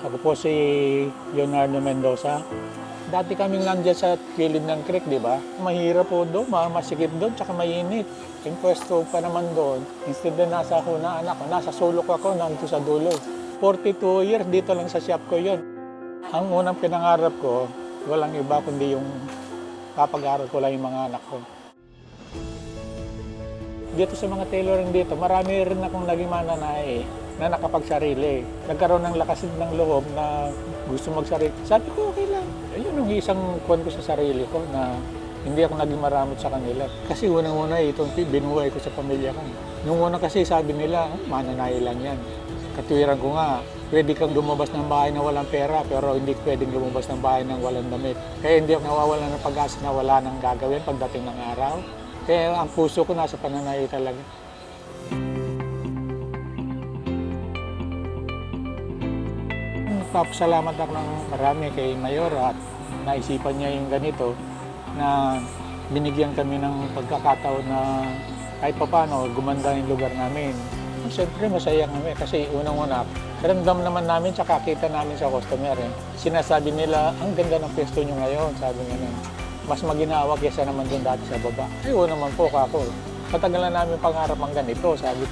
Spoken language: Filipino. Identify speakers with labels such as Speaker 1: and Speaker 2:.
Speaker 1: Ako po si Leonardo Mendoza. Dati kaming nandiyan sa kilid ng creek, di ba? Mahirap po doon, ma- masikip doon, tsaka mainit. Yung pwesto pa naman doon, instead na nasa ako na anak ko, nasa sulok ako, nandito sa dulo. 42 years, dito lang sa shop ko yon. Ang unang pinangarap ko, walang iba kundi yung papag-aral ko lang yung mga anak ko. Dito sa mga tailoring dito, marami rin akong naging mananae na nakapagsarili. Nagkaroon ng lakas ng loob na gusto magsarili. Sabi ko, okay lang. Ayun yung isang kwan ko sa sarili ko na hindi ako naging maramot sa kanila. Kasi unang-una, itong binuhay ko sa pamilya ko. Nung una kasi sabi nila, "Oh, mananae lang yan. Katwiran ko nga, pwede kang lumabas ng bahay na walang pera, pero hindi pwedeng lumabas ng bahay ng walang damit. Kaya hindi ako nawawalan ng pag-asa na wala nang gagawin pagdating ng araw. Kaya ang puso ko nasa pananae talaga. Papasalamat ako ng marami kay Mayor at naisipan niya yung ganito na binigyan kami ng pagkakataon na kahit papano gumanda yung lugar namin. Siyempre masaya kami kasi unang-una, ramdam naman namin tsaka kita namin sa customer. Eh. Sinasabi nila, ang ganda ng pwesto nyo ngayon, sabi nun. Mas maginawa kesa naman doon dati sa baba. Ay, oo naman po kako. Matagal na namin pangarap ang ganito, sabi.